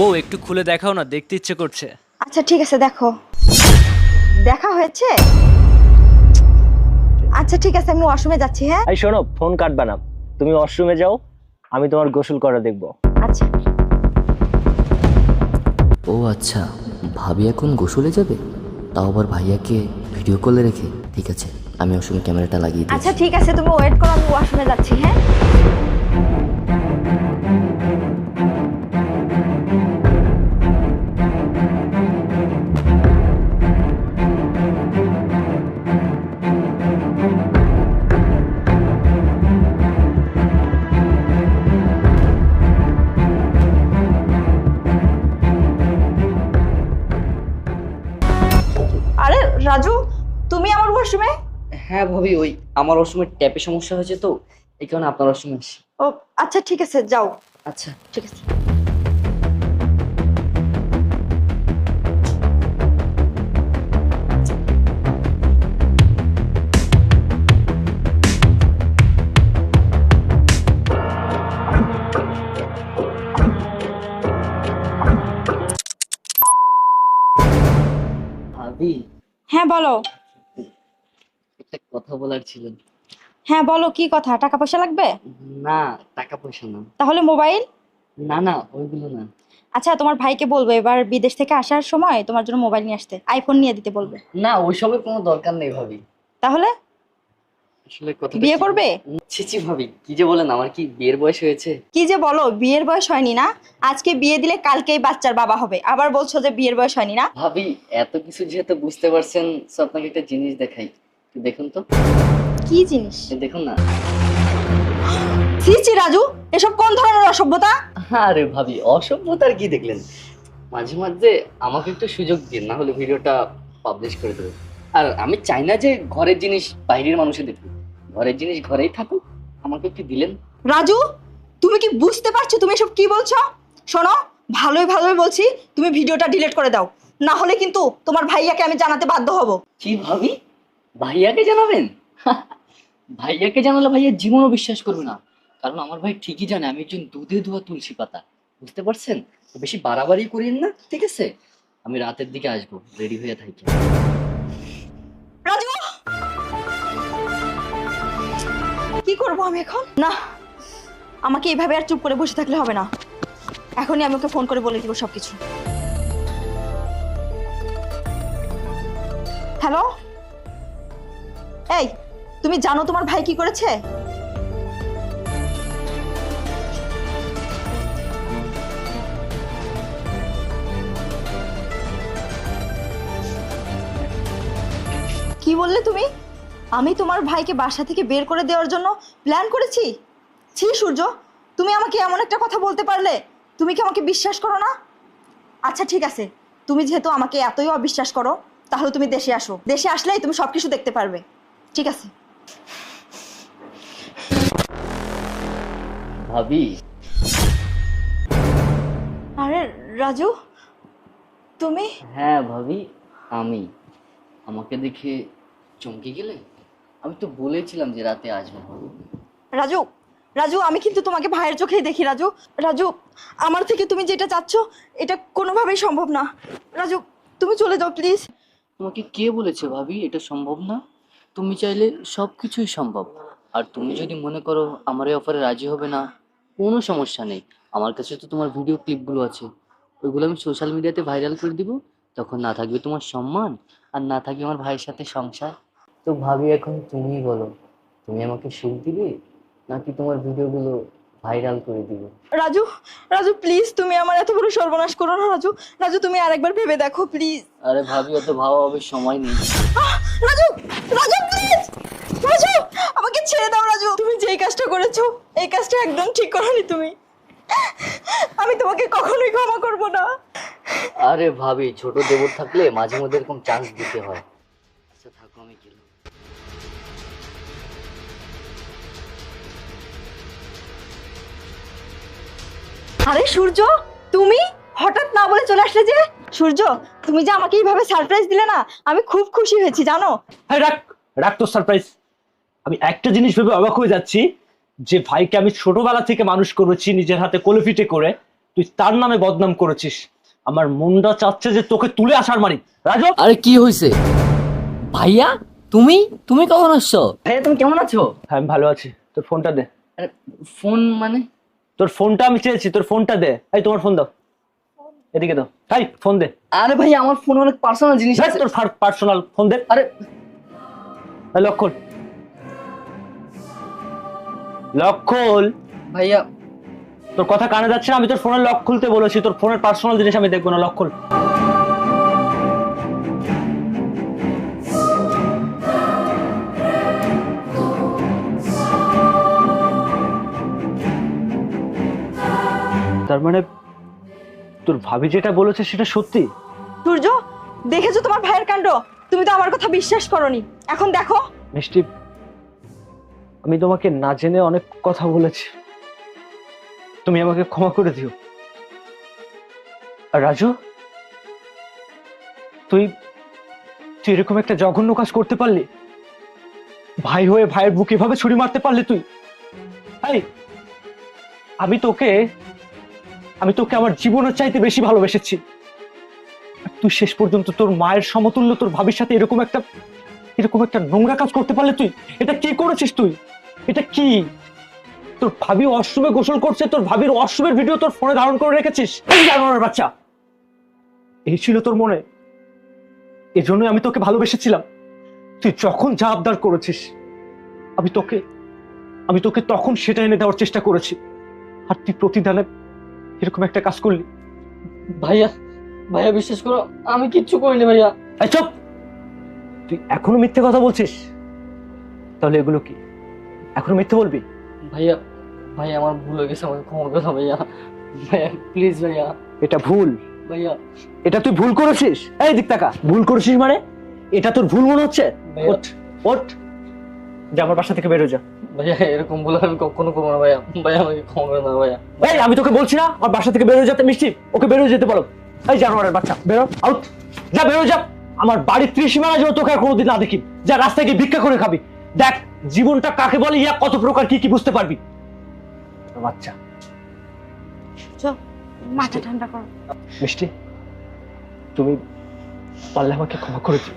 বউ একটু খুলে দেখাও না দেখতে ইচ্ছে করছে। আচ্ছা ঠিক আছে দেখো। দেখা হয়েছে? আচ্ছা ঠিক আছে আমি ওয়াশরুমে যাচ্ছি হ্যাঁ? এই শোনো ফোন কাটবা না। তুমি ওয়াশরুমে যাও আমি তোমার গোসল করা দেখব। আচ্ছা। ও আচ্ছা ভাবি এখন গোসলে যাবে? তাও আবার ভাইয়াকে ভিডিও কলে রেখে। ঠিক আছে আমি ওর সঙ্গে ক্যামেরাটা লাগিয়ে দিই আচ্ছা ঠিক আছে তুমি ওয়েট করো আমি ওয়াশরুমে যাচ্ছি হ্যাঁ? রাজু তুমি আমার ওয়াশরুমে হ্যাঁ ভাবি ওই আমার ওয়াশরুমে ট্যাপের ট্যাপে সমস্যা হয়েছে তো এই কারণে আপনার ওয়াশরুমে আসি। ও আচ্ছা ঠিক আছে যাও। আচ্ছা। ঠিক আছে। কথা বলার ছিল। হ্যাঁ বলো কি কথা? টাকা পয়সা লাগবে? না টাকা পয়সা না। তাহলে মোবাইল? না না ওইগুলো না। আচ্ছা তোমার ভাইকে বলব এবার বিদেশ থেকে আসার সময় তোমার জন্য মোবাইল নিয়ে আসতে। আইফোন নিয়ে দিতে বলবে। না ওইসবের কোনো দরকার নেই ভাবি। তাহলে? আসলে কথা বিয়ে করবে? ছিছি ভাবি কি যে বলেন আমার কি বিয়ের বয়স হয়েছে? কি যে বলো বিয়ের বয়স হয়নি না? আজকে বিয়ে দিলে কালকেই বাচ্চার বাবা হবে। আবার বলছো যে বিয়ের বয়স হয়নি না? ভাবি এত কিছু যেহেতু বুঝতে পারছেন আপনাকে একটা জিনিস দেখাই। দেখুন তো। কি জিনিস? দেখুন না। ছি ছি রাজু এসব কোন ধরনের অসভ্যতা? আরে ভাবি অসভ্যতার কি দেখলেন? মাঝে মাঝে আমাকে একটু সুযোগ দিন না হলে ভিডিওটা পাবলিশ করে দেবো। আর আমি চাই না যে ঘরের জিনিস বাইরের মানুষে দেখুক। ঘরের জিনিস ঘরেই থাকুক আমাকে একটু দিলেন। রাজু তুমি কি বুঝতে পারছ তুমি এসব কি বলছো? শোনো ভালোই ভালোই বলছি তুমি ভিডিওটা ডিলিট করে দাও। না হলে কিন্তু তোমার ভাইয়াকে আমি জানাতে বাধ্য হব। কি ভাবি? ভাইয়াকে জানাবেন? ভাইয়াকে জানালে ভাইয়া জীবনও বিশ্বাস করবে না। কারণ আমার ভাই ঠিকই জানে, আমি একজন দুধে ধোয়া তুলসী পাতা। বুঝতে পারছেন? বেশি বাড়াবাড়ি করিয়েন না, ঠিক আছে? আমি রাতের দিকে আসব, রেডি হয়ে থাকি। কি করব আমি এখন? না, আমাকে এইভাবে আর চুপ করে বসে থাকলে হবে না। এখনই আমি ওকে ফোন করে বলে দিব সবকিছু। হ্যালো? এই, তুমি জানো তোমার ভাই কি করেছে? কি বললে তুমি? আমি তোমার ভাইকে বাসা থেকে বের করে দেওয়ার জন্য প্ল্যান করেছি। ছি, সূর্য, তুমি আমাকে এমন একটা কথা বলতে পারলে? তুমি কি আমাকে বিশ্বাস করো না? আচ্ছা ঠিক আছে। তুমি যেহেতু আমাকে এতই অবিশ্বাস করো, তাহলে তুমি দেশে আসো। দেশে আসলেই তুমি সব কিছু দেখতে পারবে। ঠিক আছে। ভাবি। আরে রাজু তুমি? হ্যাঁ ভাবি আমি। আমাকে দেখে চমকে গেলে? আমি তো বলেছিলাম যে রাতে আসব। রাজু রাজু আমি কিন্তু তোমাকে ভাইয়ের চোখেই দেখি রাজু। রাজু আমার থেকে তুমি যেটা চাচ্ছ এটা কোনোভাবেই সম্ভব না। রাজু তুমি চলে যাও প্লিজ। তোমাকে কে বলেছে ভাবি? এটা সম্ভব না? তুমি চাইলে সব কিছুই সম্ভব। আর তুমি যদি মনে করো আমার এই অফারে রাজি হবে না কোনো সমস্যা নেই। আমার কাছে তো তোমার ভিডিও ক্লিপগুলো আছে। ওইগুলো আমি সোশ্যাল মিডিয়াতে ভাইরাল করে দিব। তখন না থাকবে তোমার সম্মান আর না থাকবে আমার ভাইয়ের সাথে সংসার। তো ভাবি এখন তুমিই বলো তুমি আমাকে সুখ দিবে নাকি তোমার ভিডিওগুলো ভাইরাল করে দিবে? রাজু রাজু প্লিজ তুমি আমার এত বড় সর্বনাশ করো না রাজু। রাজু তুমি আরেকবার ভেবে দেখো প্লিজ আরে ভাবি অত ভাবা হবে সময় নেই। রাজু! ছেড়ে দাও রাজু। তুমি যেই কাজটা করেছ এই কাজটা একদম ঠিক করোনি তুমি। আমি তোমাকে কখনোই ক্ষমা করব না। আরে ভাবি ছোট দেবর থাকলে মাঝে মধ্যে এরকম চান্স দিতে হয়। আচ্ছা থাকো আমি গেলাম। আরে সূর্য তুমি? হঠাৎ না বলে চলে আসলে যে? সূর্য তুমি যে আমাকে এইভাবে সারপ্রাইজ দিলে না আমি খুব খুশি হয়েছি জানো? হ্যাঁ রাখ রাখ তোর সারপ্রাইজ আমি একটা জিনিস ভেবে অবাক হয়ে যাচ্ছি যে ভাইকে আমি ছোটবেলা থেকে মানুষ করেছি নিজের হাতে কোলে ফিটে করে। তুই তার নামে বদনাম করেছিস। আমার মনটা চাচ্ছে যে তোকে তুলে আসার মারি। রাজু? আরে কি হয়েছে ভাইয়া তুমি? তুমি কখন আসছো? ভাইয়া তুমি কেমন আছো? হ্যাঁ আমি ভালো আছি। তোর ফোনটা দে। আরে ফোন মানে? তোর ফোনটা আমি চেয়েছি তোর ফোনটা দে। এই তোমার ফোন দাও। এদিকে দাও। তাই ফোন দে। আরে ভাই আমার ফোন অনেক পার্সোনাল জিনিস তোর পার্সোনাল ফোন দে। আরে এই লক্ষণ লক্ষণ ভাইয়া। তোর কথা কানে যাচ্ছে না আমি তোর ফোনের লক খুলতে বলেছি তোর ফোনের পার্সোনাল জিনিস আমি দেখব না লক খুল। তার মানে তোর ভাবি যেটা বলেছে সেটা সত্যি? সূর্য দেখেছ তোমার ভাইয়ের কাণ্ড? তুমি তো আমার কথা বিশ্বাস করনি। এখন দেখো। মিষ্টি আমি তোমাকে না জেনে অনেক কথা বলেছি। তুমি আমাকে ক্ষমা করে দিও। আর রাজু, তুই তুই এরকম একটা জঘন্য কাজ করতে পারলি? ভাই হয়ে ভাইয়ের বুকে এভাবে ছুরি মারতে পারলি তুই? আমি তোকে আমি তোকে আমার জীবনের চাইতে বেশি ভালোবেসেছি। তুই শেষ পর্যন্ত তোর মায়ের সমতুল্য তোর ভাবির সাথে এরকম একটা এরকম একটা নোংরা কাজ করতে পারলে তুই এটা কি করেছিস তুই? এটা কি? তোর ভাবি অশ্রমে গোসল করছে তোর ভাবির অশ্রমের ভিডিও তোর ফোনে ধারণ করে রেখেছিস? এই জানোয়ারের বাচ্চা! এই ছিল তোর মনে। এই জন্যই আমি তোকে ভালোবেসেছিলাম। তুই যখন যা আবদার করেছিস আমি তোকে আমি তোকে তখন সেটা এনে দেওয়ার চেষ্টা করেছি। আর তুই প্রতিদানে এরকম একটা কাজ করলি। ভাইয়া ভাইয়া বিশ্বাস করো আমি কিচ্ছু করিনি ভাইয়া। চুপ! তুই এখনও মিথ্যে কথা বলছিস? তাহলে এগুলো কি? এখনও মিথ্যে বলবি? ভাইয়া ভাইয়া আমার ভুল হয়ে গেছে আমাকে ক্ষমা করে ভাইয়া। ভাইয়া প্লিজ ভাইয়া। এটা ভুল। ভাইয়া। এটা তুই ভুল করেছিস। এই দিক টাকা ভুল করেছিস মানে? এটা তোর ভুল মনে হচ্ছে? ওঠ ওঠ। যা আমার বাসা থেকে বেরো যা। ভাইয়া এরকম ভুল আমি কখনো করব না ভাইয়া। ভাইয়া আমাকে ক্ষমা করে দাও ভাইয়া। এই আমি তোকে বলছি না আমার বাসা থেকে বেরো যেতে মিষ্টি। ওকে বেরো যেতে বলো। এই জানোয়ারের বাচ্চা বেরো আউট যা বেরো যা। আমার বাড়ির ত্রিসীমানা যেন তোকে আর কোনোদিন না দেখি। যা রাস্তায় গিয়ে ভিক্ষা করে খাবি। দেখ জীবনটা কাকে বলে ইয়া কত প্রকার কি কি বুঝতে পারবি। বাচ্চা। মাথা ঠান্ডা করো। মিষ্টি তুমি পারলে আমাকে ক্ষমা করে দিও।